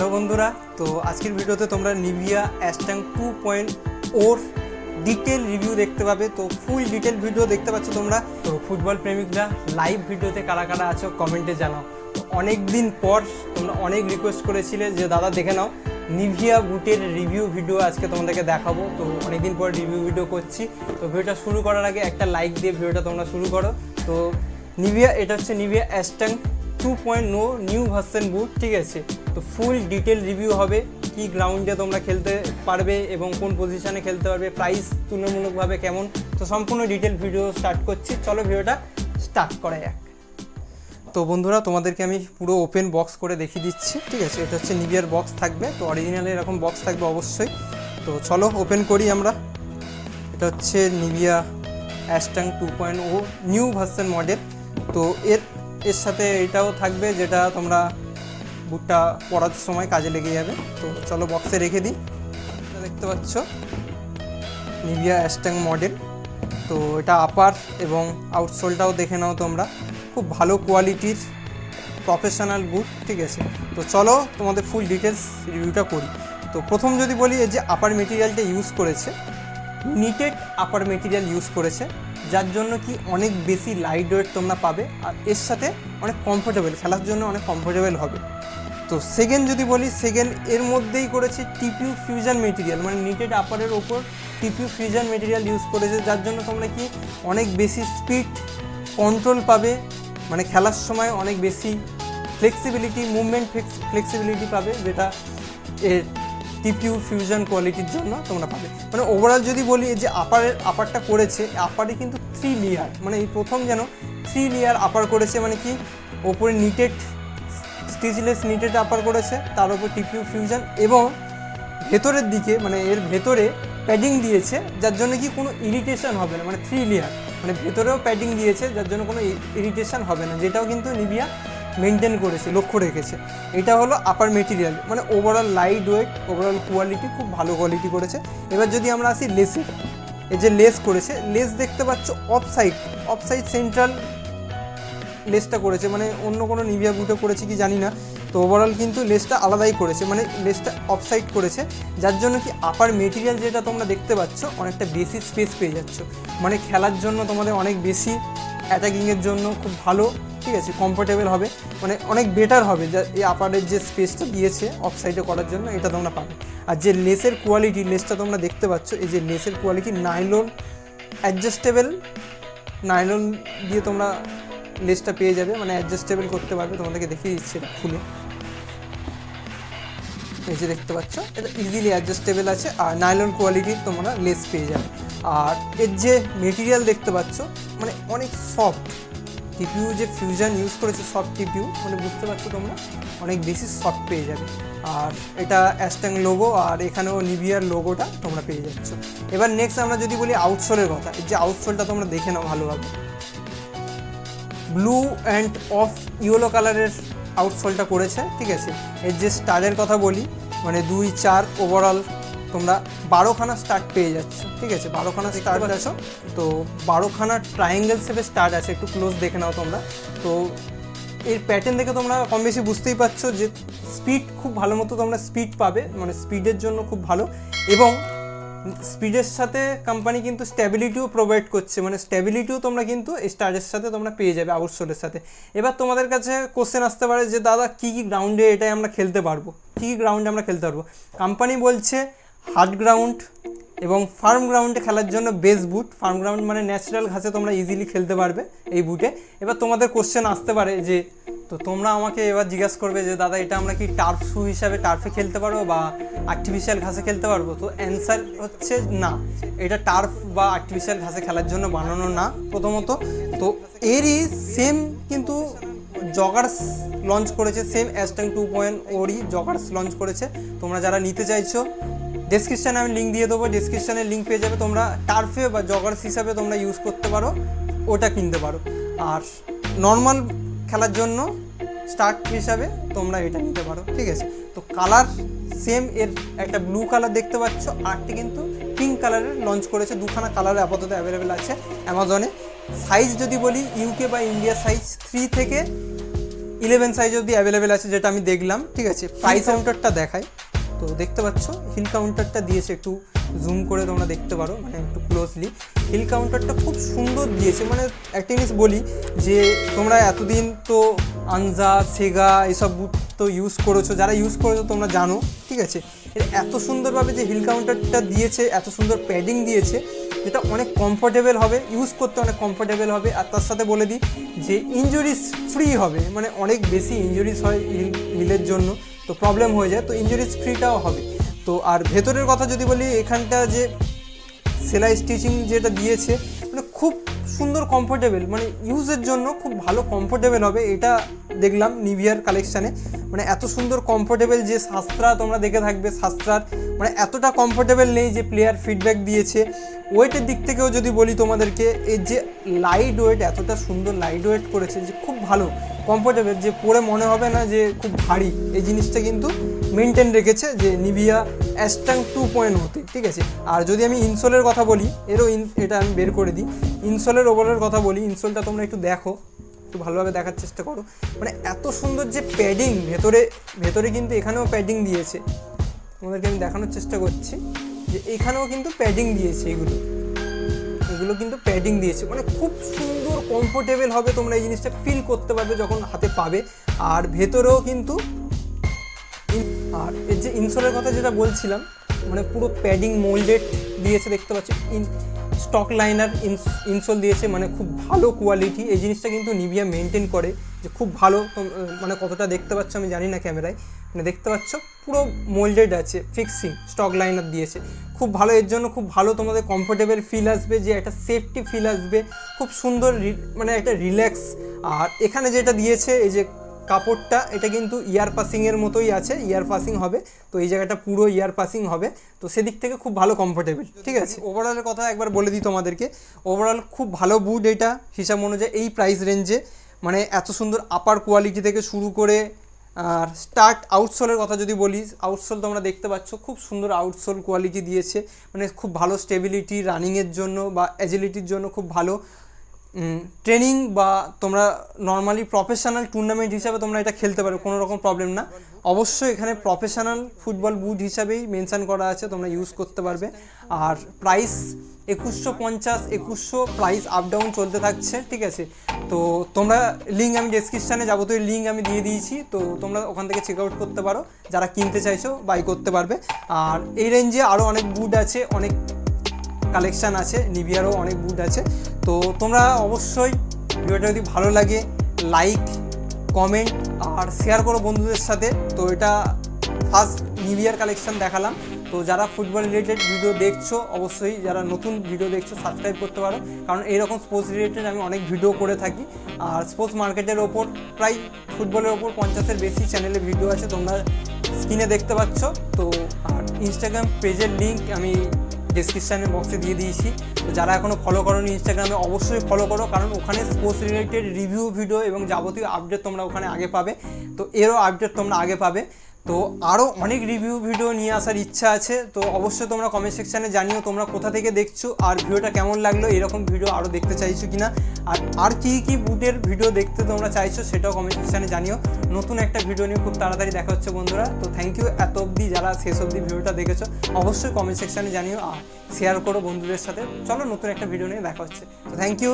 Hello বন্ধুরা, তো আজকের ভিডিওতে তোমরা নিভিয়া অ্যাস্টাং টু পয়েন্ট ওর ডিটেল রিভিউ দেখতে পাবে। তো ফুল ডিটেল ভিডিও দেখতে পাচ্ছ তোমরা। তো ফুটবল প্রেমিকরা লাইভ ভিডিওতে কারা কারা আছো কমেন্টে জানাও। তো অনেক দিন পর তোমরা অনেক রিকোয়েস্ট করেছিলে যে, দাদা, দেখে নাও, নিভিয়া বুটের রিভিউ ভিডিও আজকে তোমাদেরকে দেখাবো। তো অনেকদিন পর রিভিউ ভিডিও করছি। তো ভিডিওটা শুরু করার আগে একটা লাইক দিয়ে ভিডিওটা তোমরা শুরু করো। তো নিভিয়া, এটা হচ্ছে নিভিয়া অ্যাস্টাং টু পয়েন্ট নো নিউ ভার্সন বুট ঠিক আছে? তো ফুল ডিটেল রিভিউ হবে, কি গ্রাউন্ডে তোমরা খেলতে পারবে এবং কোন পজিশনে খেলতে পারবে প্রাইস তুলনামূলকভাবে কেমন? তো সম্পূর্ণ ডিটেল ভিডিও স্টার্ট করছি। চলো ভিডিওটা স্টার্ট করা যাক। তো বন্ধুরা, তোমাদেরকে আমি পুরো ওপেন বক্স করে দেখিয়ে দিচ্ছি, ঠিক আছে? এটা হচ্ছে নিভিয়ার বক্স থাকবে, তো অরিজিনাল এরকম বক্স থাকবে অবশ্যই। তো চলো ওপেন করি আমরা। এটা হচ্ছে Nivia Ashtang two point O new version model তো এর এর সাথে এটাও থাকবে যেটা তোমরা বুটটা পরার সময় কাজে লেগে যাবে। তো চলো বক্সে রেখে দিই। দেখতে পাচ্ছ নিভিয়া অ্যাস্টাং মডেল তো এটা আপার এবং আউটসোলটাও দেখে নাও তোমরা। খুব ভালো কোয়ালিটির প্রফেশনাল বুট ঠিক আছে? তো চলো তোমাদের ফুল ডিটেলস রিভিউটা করি। তো প্রথম যদি বলি, এই যে আপার মেটেরিয়ালটা ইউজ করেছে নিটেড আপার মেটেরিয়াল ইউজ করেছে। যার জন্য কি অনেক বেশি লাইট ওয়েট তোমরা পাবে আর এর সাথে অনেক কমফোর্টেবল খেলার জন্য অনেক কমফোর্টেবল হবে। তো সেকেন্ড যদি বলি সেকেন্ড এর মধ্যেই করেছে টিপিউ ফিউশন মেটেরিয়াল মানে নিটেড আপারের ওপর টিপিউ ফিউশন মেটেরিয়াল ইউজ করেছে, যার জন্য তোমরা কি অনেক বেশি স্পিড কন্ট্রোল পাবে মানে খেলার সময় অনেক বেশি ফ্লেক্সিবিলিটি মুভমেন্ট ফ্লেক্সিবিলিটি পাবে, যেটা এর টিপিউ ফিউশন কোয়ালিটির জন্য তোমরা পাবে। মানে ওভারঅল যদি বলি যে আপারের আপারটা করেছে আপারে কিন্তু থ্রি লেয়ার মানে এই প্রথম যেন থ্রি লেয়ার আপার করেছে মানে কি? ওপরে নিটেড স্টিচলেস নিটেড আপার করেছে, তার উপর টিপিউ ফিউশন এবং ভেতরের দিকে মানে এর ভেতরে প্যাডিং দিয়েছে, যার জন্য কি কোনো ইরিটেশন হবে না মানে থ্রি লেয়ার মানে ভেতরেও প্যাডিং দিয়েছে, যার জন্য কোনো ইরিটেশন হবে না, যেটাও কিন্তু নিভিয়া মেনটেন করেছে, লক্ষ্য রেখেছে। এটা হলো আপার মেটেরিয়াল মানে overall light weight overall quality খুব ভালো কোয়ালিটি করেছে। এবার যদি আমরা আসি লেসে এই যে লেস করেছে লেস দেখতে পাচ্ছ off side off side central লেসটা করেছে মানে অন্য কোনো নিভিয়া বুটে করেছে কি জানি না, তো ওভারঅল কিন্তু লেসটা আলাদাই করেছে মানে লেসটা অফ সাইড করেছে, যার জন্য কি আপার মেটেরিয়াল যেটা তোমরা দেখতে পাচ্ছ অনেকটা বেশি স্পেস পেয়ে যাচ্ছ। মানে খেলার জন্য তোমাদের অনেক বেশি অ্যাটাকিংয়ের জন্য খুব ভালো, ঠিক আছে কমফোর্টেবল হবে মানে অনেক বেটার হবে, যা এই আপারের যে স্পেসটা দিয়েছে অফ সাইডে করার জন্য, এটা তোমরা পাবে। আর যে লেসের কোয়ালিটি লেসটা তোমরা দেখতে পাচ্ছ, এই যে লেসের কোয়ালিটি নাইলন অ্যাডজাস্টেবল নাইলন দিয়ে তোমরা লেসটা পেয়ে যাবে মানে অ্যাডজাস্টেবল করতে পারবে, তোমাদেরকে দেখিয়ে দিচ্ছি এটা খুলে। এই যে দেখতে পাচ্ছ, এটা ইজিলি অ্যাডজাস্টেবল আছে, আর নাইলন কোয়ালিটির তোমরা লেস পেয়ে যাবে। আর এর যে মেটেরিয়াল দেখতে পাচ্ছ মানে অনেক সফট টিপিউ যে ফিউশন ইউজ করেছে সফট টিপিউ মানে বুঝতে পারছ তোমরা, অনেক বেশি সফট পেয়ে যাবে। আর এটা অ্যাস্ট্যাং লোগো আর এখানেও নিভিয়ার লোগোটা তোমরা পেয়ে যাচ্ছ। এবার নেক্সট আমরা যদি বলি আউটসোলের কথা এই যে আউটসোলটা তোমরা দেখে নাও ভালোভাবে। ব্লু অ্যান্ড অফ ইয়েলো কালারের আউটসোলটা করেছে ঠিক আছে? এর যে স্টারের কথা বলি মানে দুই চার ওভারঅল তোমরা বারোখানা স্টার্ট পেয়ে যাচ্ছ ঠিক আছে? বারোখানা স্টার্ট আছো তো বারোখানা ট্রায়াঙ্গেল শেপে স্টার্ট আছে একটু ক্লোজ দেখে নাও তোমরা। তো এর প্যাটার্ন দেখে তোমরা কম বেশি বুঝতেই পারছ যে স্পিড খুব ভালো মতো তোমরা স্পিড পাবে মানে স্পিডের জন্য খুব ভালো এবং স্পিডের সাথে কোম্পানি কিন্তু স্ট্যাবিলিটিও প্রোভাইড করছে মানে স্ট্যাবিলিটিও তোমরা কিন্তু স্টারের সাথে তোমরা পেয়ে যাবে আউটসোলের সাথে। এবার তোমাদের কাছে কোশ্চেন আসতে পারে যে, দাদা, কী কী গ্রাউন্ডে এটাই আমরা খেলতে পারব? কী কী গ্রাউন্ডে আমরা খেলতে পারব? কোম্পানি বলছে হার্ড গ্রাউন্ড এবং ফার্ম গ্রাউন্ডে খেলার জন্য বেস বুট ফার্ম গ্রাউন্ড মানে ন্যাচারাল ঘাসে তোমরা ইজিলি খেলতে পারবে এই বুটে এবার তোমাদের কোশ্চেন আসতে পারে যে, তো তোমরা আমাকে এবার জিজ্ঞাসা করবে যে, দাদা, এটা আমরা কি টার্ফ শু হিসাবে টার্ফে খেলতে পারব বা আর্টিফিশিয়াল ঘাসে খেলতে পারব? তো অ্যান্সার হচ্ছে না। এটা টার্ফ বা আর্টিফিশিয়াল ঘাসে খেলার জন্য বানানো না প্রথমত। তো এরই সেম কিন্তু জগার্স লঞ্চ করেছে সেম অ্যাস্টাং টু পয়েন্ট ওরই জগার্স লঞ্চ করেছে। তোমরা যারা নিতে চাইছো ডেসক্রিপশানে আমি লিঙ্ক দিয়ে দেবো ডেসক্রিপশানে লিঙ্ক পেয়ে যাবে তোমরা। টার্ফে বা জগার্স হিসাবে তোমরা ইউজ করতে পারো, ওটা কিনতে পারো। আর নর্মাল খেলার জন্য স্টার্ট হিসাবে তোমরা এটা নিতে পারো, ঠিক আছে? তো কালার সেম এর একটা ব্লু কালার দেখতে পাচ্ছ আরটি কিন্তু পিঙ্ক কালারের লঞ্চ করেছে। দুখানা কালারে আপাতত অ্যাভেলেবেল আছে অ্যামাজনে সাইজ যদি বলি ইউকে বা ইন্ডিয়া সাইজ থ্রি থেকে ইলেভেন সাইজ অবধি অ্যাভেলেবেল আছে যেটা আমি দেখলাম ঠিক আছে? প্রাইস কাউন্টারটা দেখায়। তো দেখতে পাচ্ছ হিল কাউন্টারটা দিয়েছে একটু জুম করে তোমরা দেখতে পারো মানে একটু ক্লোজলি হিল কাউন্টারটা খুব সুন্দর দিয়েছে মানে একটা জিনিস বলি যে, তোমরা এতদিন তো আনজা, সেগা এসব তো ইউজ করেছ, যারা ইউজ করেছ তোমরা জানো, ঠিক আছে? এর এত সুন্দরভাবে যে হিল কাউন্টারটা দিয়েছে, এত সুন্দর প্যাডিং দিয়েছে, যেটা অনেক কমফোর্টেবল হবে ইউজ করতে অনেক কমফোর্টেবল হবে, আর তার সাথে বলে দিই যে ইঞ্জুরিস ফ্রি হবে মানে অনেক বেশি ইঞ্জুরিস হয় হিল হিলের জন্য, তো প্রবলেম হয়ে যায়, তো ইঞ্জুরিস ফ্রিটাও হবে। তো আর ভেতরের কথা যদি বলি, এখানটা যে সেলাই স্টিচিং যেটা দিয়েছে মানে খুব সুন্দর কমফোর্টেবল মানে ইউজের জন্য খুব ভালো কমফোর্টেবল হবে, এটা দেখলাম নিভিয়ার কালেকশানে মানে এত সুন্দর কমফোর্টেবল যে শাস্ত্রা তোমরা দেখে থাকবে, শাস্ত্রার মানে এতটা কমফোর্টেবল নেই যে প্লেয়ার ফিডব্যাক দিয়েছে। ওয়েটের দিক থেকেও যদি বলি তোমাদেরকে এর যে লাইট ওয়েট এতটা সুন্দর লাইট ওয়েট করেছে যে খুব ভালো। কমফোর্টেবল যে পরে মনে হবে না যে খুব ভারী। এই জিনিসটা কিন্তু মেনটেন রেখেছে যে নিভিয়া অ্যাস্টাং টু পয়েন্ট হতে ঠিক আছে? আর যদি আমি ইনসোলের কথা বলি, এরও ইন এটা আমি বের করে দিই। ইনসোলের ওভারের কথা বলি ইনসোলটা তোমরা একটু দেখো, একটু ভালোভাবে দেখার চেষ্টা করো। মানে এত সুন্দর যে প্যাডিং ভেতরে ভেতরে কিন্তু এখানেও প্যাডিং দিয়েছে। তোমাদেরকে আমি দেখানোর চেষ্টা করছি, যে এখানেও কিন্তু প্যাডিং দিয়েছে এগুলো। এগুলো কিন্তু প্যাডিং দিয়েছে। মানে খুব সুন্দর কমফোর্টেবল হবে তোমরা এই জিনিসটা ফিল করতে পারবে যখন হাতে পাবে। আর ভেতরেও কিন্তু আর এর যে ইনসোলের কথা যেটা বলছিলাম মানে পুরো প্যাডিং মোল্ডেড দিয়েছে, দেখতে পাচ্ছি ইন স্টক লাইনার ইনসোল দিয়েছে মানে খুব ভালো কোয়ালিটি এই জিনিসটা কিন্তু নিভিয়া মেনটেন করে যে খুব ভালো মানে কতটা দেখতে পাচ্ছ আমি জানি না ক্যামেরায়। মানে দেখতে পাচ্ছ পুরো মোল্ডেড আছে ফিক্সিং স্টক লাইনার দিয়েছে। খুব ভালো এর জন্য খুব ভালো তোমাদের কমফোর্টেবল ফিল আসবে যে একটা সেফটি ফিল আসবে খুব সুন্দর রি- মানে একটা রিল্যাক্স আর এখানে যেটা দিয়েছে এই যে কাপড়টা এটা কিন্তু ইয়ার পাসিংয়ের মতোই আছে ইয়ার পাসিং হবে তো এই জায়গাটা পুরো ইয়ার পাসিং হবে তো সেদিক থেকে খুব ভালো কমফোর্টেবল ঠিক আছে? ওভারঅলের কথা একবার বলে দিই তোমাদেরকে ওভারঅল খুব ভালো বুট এটা হিসাব অনুযায়ী এই প্রাইস রেঞ্জে মানে এত সুন্দর আপার কোয়ালিটি থেকে শুরু করে আর স্টার্ট আউটসোলের কথা যদি বলি আউটসোল তোমরা দেখতে পাচ্ছ, খুব সুন্দর আউটসোল কোয়ালিটি দিয়েছে। মানে খুব ভালো স্টেবিলিটি রানিংয়ের জন্য বা অ্যাজিলিটির জন্য খুব ভালো। ট্রেনিং বা তোমরা নর্মালি প্রফেশনাল টুর্নামেন্ট হিসাবে তোমরা এটা খেলতে পারো, কোনো রকম প্রবলেম না। অবশ্যই এখানে প্রফেশনাল ফুটবল বুট হিসাবেই মেনশান করা আছে, তোমরা ইউজ করতে পারবে। আর প্রাইস একুশশো পঞ্চাশ, একুশশো প্রাইস আপ ডাউন চলতে থাকছে, ঠিক আছে? তো তোমরা লিঙ্ক আমি ডেসক্রিপশানে যাবতীয় লিঙ্ক আমি দিয়ে দিয়েছি, তো তোমরা ওখান থেকে চেক আউট করতে পারো, যারা কিনতে চাইছো বাই করতে পারবে। আর এই রেঞ্জে আরও অনেক বুট আছে, অনেক কালেকশান আছে নিভিয়ারও অনেক বুট আছে। তো তোমরা অবশ্যই ভিডিওটা যদি ভালো লাগে লাইক কমেন্ট আর শেয়ার করো বন্ধুদের সাথে। তো এটা ফার্স্ট নিউ ইয়ার কালেকশান দেখালাম। তো যারা ফুটবল রিলেটেড ভিডিও দেখছ, অবশ্যই যারা নতুন ভিডিও দেখছ সাবস্ক্রাইব করতে পারো। কারণ এইরকম স্পোর্টস রিলেটেড আমি অনেক ভিডিও করে থাকি। আর স্পোর্টস মার্কেটের ওপর, প্রায় ফুটবলের ওপর পঞ্চাশের বেশি চ্যানেলে ভিডিও আছে, তোমরা স্ক্রিনে দেখতে পাচ্ছ। তো আর ইনস্টাগ্রাম পেজের লিঙ্ক আমি ডিসক্রিপশানে বক্সে দিয়ে দিয়েছি। তো যারা এখনও ফলো করো ইনস্টাগ্রামে অবশ্যই ফলো করো, কারণ ওখানে স্পোর্টস রিলেটেড রিভিউ ভিডিও এবং যাবতীয় আপডেট তোমরা ওখানে আগে পাবে। তো এরও আপডেট তোমরা আগে পাবে। তো আরও অনেক রিভিউ ভিডিও নিয়ে আসার ইচ্ছা আছে, তো অবশ্যই তোমরা কমেন্ট সেকশানে জানিও তোমরা কোথা থেকে দেখছ আর ভিডিওটা কেমন লাগল, এরকম ভিডিও আরও দেখতে চাইছো কি না আর আর কী কী বুটের ভিডিও দেখতে তোমরা চাইছো সেটাও কমেন্ট সেকশানে জানিও। নতুন একটা ভিডিও নিয়ে খুব তাড়াতাড়ি দেখা হচ্ছে বন্ধুরা, তো থ্যাংক ইউ এত অবধি যারা শেষ অবধি ভিডিওটা দেখেছ, অবশ্যই কমেন্ট সেকশানে জানিও আর শেয়ার করো বন্ধুদের সাথে। চলো নতুন একটা ভিডিও নিয়ে দেখা হচ্ছে, তো থ্যাংক ইউ